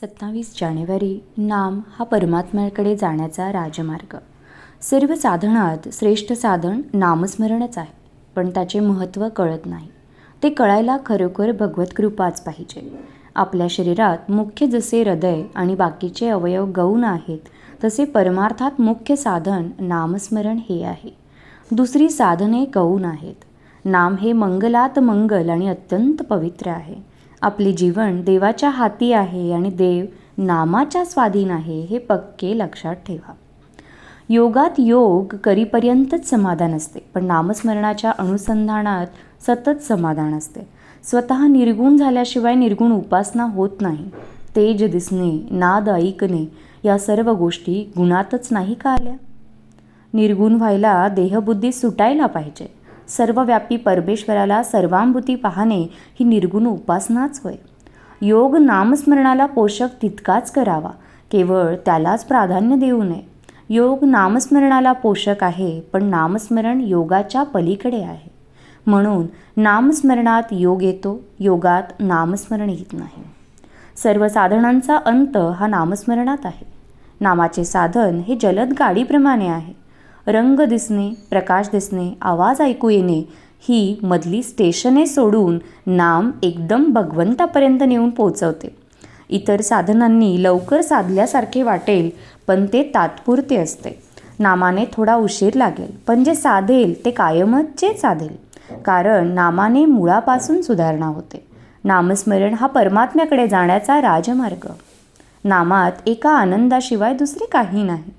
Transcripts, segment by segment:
सत्तावीस जानेवारी नाम हा परमात्म्याकडे जाण्याचा राजमार्ग. सर्व साधनात श्रेष्ठ साधन नामस्मरणच आहे पण त्याचे महत्त्व कळत नाही. ते कळायला खरोखर भगवत कृपाच पाहिजे. आपल्या शरीरात मुख्य जसे हृदय आणि बाकीचे अवयव गौण आहेत तसे परमार्थात मुख्य साधन नामस्मरण हे आहे. दुसरी साधने गौण आहेत. नाम हे मंगलात मंगल आणि अत्यंत पवित्र आहे. आपले जीवन देवाच्या हाती आहे आणि देव नामाच्या स्वाधीन आहे हे पक्के लक्षात ठेवा. योगात योग करीपर्यंतच समाधान असते पण नामस्मरणाच्या अनुसंधानात सतत समाधान असते. स्वतः निर्गुण झाल्याशिवाय निर्गुण उपासना होत नाही. तेज दिसणे नाद ऐकणे या सर्व गोष्टी गुणातच नाही का आल्या? निर्गुण व्हायला देहबुद्धी सुटायला पाहिजे. सर्वव्यापी परमेश्वराला सर्वांभूती पाहणे ही निर्गुण उपासनाच होय. योग नामस्मरणाला पोषक तितकाच करावा. केवळ त्यालाच प्राधान्य देऊ नये. योग नामस्मरणाला पोषक आहे पण नामस्मरण योगाच्या पलीकडे आहे. म्हणून नामस्मरणात योग येतो योगात नामस्मरण येत नाही. सर्व साधनांचा अंत हा नामस्मरणात आहे. नामाचे साधन हे जलद गाडीप्रमाणे आहे. रंग दिसणे प्रकाश दिसणे आवाज ऐकू येणे ही मधली स्टेशने सोडून नाम एकदम भगवंतापर्यंत नेऊन पोचवते इतर साधनांनी लवकर साधल्यासारखे वाटेल पण ते तात्पुरते असते. नामाने थोडा उशीर लागेल पण जे साधेल ते कायमचे साधेल. कारण नामाने मुळापासून सुधारणा होते. नामस्मरण हा परमात्म्याकडे जाण्याचा राजमार्ग. नामात एका आनंदाशिवाय दुसरे काही नाही.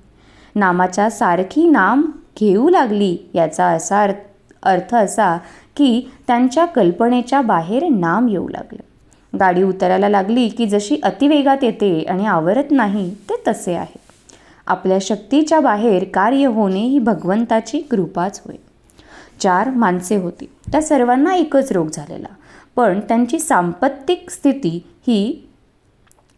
नामाच्या सारखी नाम घेऊ लागली याचा असा अर्थ अर्थ असा की त्यांच्या कल्पनेच्या बाहेर नाम येऊ लागलं. गाडी उतरायला लागली की जशी अतिवेगात येते आणि आवरत नाही ते तसे आहे. आपल्या शक्तीच्या बाहेर कार्य होणे ही भगवंताची कृपाच होय. चार माणसे होती. त्या सर्वांना एकच रोग झालेला. पण त्यांची सांपत्तिक स्थिती ही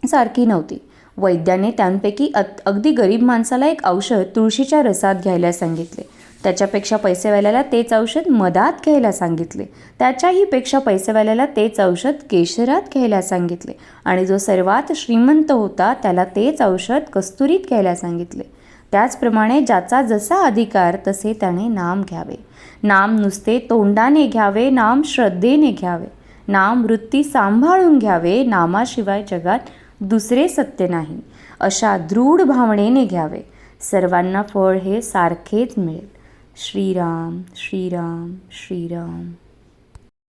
सारखी नव्हती. वैद्याने त्यांपैकी अत अगदी गरीब माणसाला एक औषध तुळशीच्या रसात घ्यायला सांगितले. त्याच्यापेक्षा पैसेवाल्याला तेच औषध मधात घ्यायला सांगितले. त्याच्याही पेक्षा पैसेवाल्याला तेच औषध केशरात घ्यायला सांगितले. आणि जो सर्वात श्रीमंत होता त्याला तेच औषध कस्तुरीत घ्यायला सांगितले. त्याचप्रमाणे ज्याचा जसा अधिकार तसे त्याने नाम घ्यावे. नाम नुसते तोंडाने घ्यावे नाम श्रद्धेने घ्यावे. नाम वृत्ती सांभाळून घ्यावे नामाशिवाय जगात दुसरे सत्य नाही. अशा दृढ भावनेने घ्यावे. सर्वांना फळ हे सारखेच मिळेल. श्रीराम श्रीराम श्रीराम.